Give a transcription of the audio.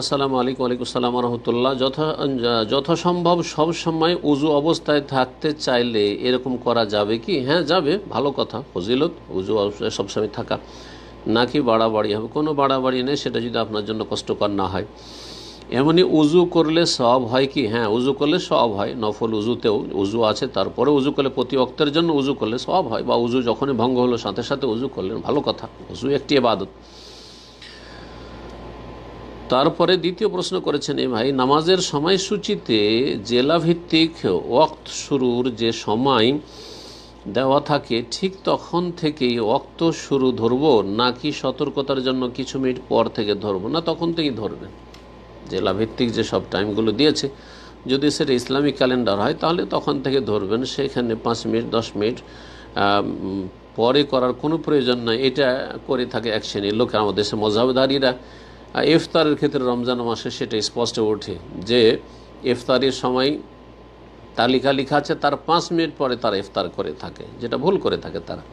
আসসালামু আলাইকুম আলাইকুম সালাম রহমতুল্লাহ। যথা, যথাসম্ভব সব সময় উজু অবস্থায় থাকতে চাইলে এরকম করা যাবে কি? হ্যাঁ যাবে, ভালো কথা, ফজিলত, উজু অবস্থায় সবসময় থাকা। নাকি বাড়াবাড়ি হবে? কোনো বাড়াবাড়ি নেই, সেটা যদি আপনার জন্য কষ্টকর না হয়। এমনি উজু করলে সব হয় কি? হ্যাঁ উজু করলে সব হয়, নফল উজুতেও উজু আছে, তারপরে উজু করলে প্রতি অক্তের জন্য উজু করলে সব হয়, বা উজু যখনই ভঙ্গ হলো, সাথে সাথে উজু করলেন, ভালো কথা, উজু একটি এবাদত তারপরে দ্বিতীয় প্রশ্ন করেছেন এই ভাই, নামাজের সময়সূচিতে জেলাভিত্তিক ওয়াক্ত শুরুর যে সময় দেওয়া থাকে, ঠিক তখন থেকেই ওক্ত শুরু ধরবো? নাকি সতর্কতার জন্য কিছু মিনিট পর থেকে ধরবো? না, তখন থেকেই ধরবেন। জেলাভিত্তিক যে সব টাইমগুলো দিয়েছে, যদি সেটা ইসলামিক ক্যালেন্ডার হয়, তাহলে তখন থেকে ধরবেন। সেখানে পাঁচ মিনিট, দশ মিনিট পরে করার কোনো প্রয়োজন নাই। এটা করে থাকে এক শ্রেণির লোক, আমাদের দেশে মজাবদারিরা ইফতারের ক্ষেত্রে রমজান মাসে সেটা স্পষ্ট ওঠে যে ইফতারের সময় তালিকা লেখা আছে, তার পাঁচ মিনিট পরে তারা ইফতার করে থাকে, যেটা ভুল করে থাকে তারা।